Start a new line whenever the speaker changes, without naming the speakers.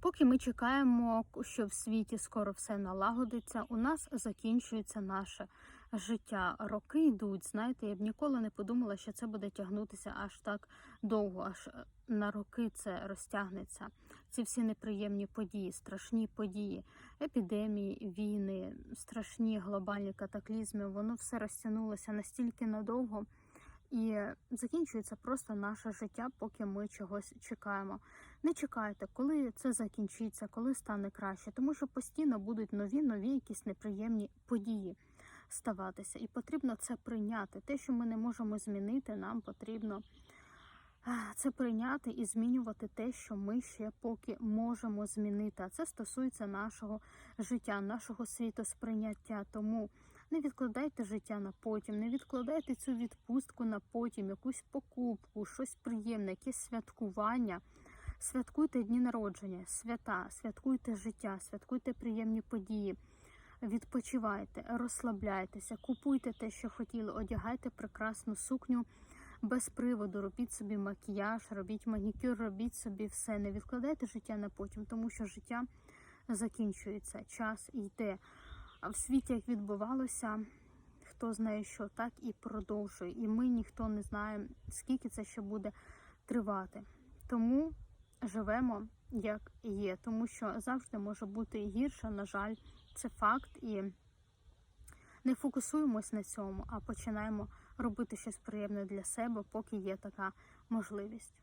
Поки ми чекаємо, що в світі скоро все налагодиться, у нас закінчується наше життя. Роки йдуть. Знаєте, я б ніколи не подумала, що це буде тягнутися аж так довго, аж е, на роки це розтягнеться. Ці всі неприємні події, страшні події, епідемії, війни, страшні глобальні катаклізми. Воно все розтягнулося настільки надовго. І закінчується просто наше життя, поки ми чогось чекаємо. Не чекайте, коли це закінчиться, коли стане краще, тому що постійно будуть нові, нові якісь неприємні події ставатися. І потрібно це прийняти. Те, що ми не можемо змінити, нам потрібно це прийняти і змінювати те, що ми ще поки можемо змінити. А це стосується нашого життя, нашого світосприйняття. Тому не відкладайте життя на потім, не відкладайте цю відпустку на потім, якусь покупку, щось приємне, якесь святкування. Святкуйте дні народження, свята, святкуйте життя, святкуйте приємні події. Відпочивайте, розслабляйтеся, купуйте те, що хотіли, одягайте прекрасну сукню без приводу, робіть собі макіяж, робіть манікюр, робіть собі все. Не відкладайте життя на потім, тому що життя закінчується, час йде. А в світі як відбувалося, хто знає, що так і продовжує. І ми ніхто не знає, скільки це ще буде тривати. Тому живемо як є, тому що завжди може бути гірше, на жаль, це факт. І не фокусуємось на цьому, а починаємо робити щось приємне для себе, поки є така можливість.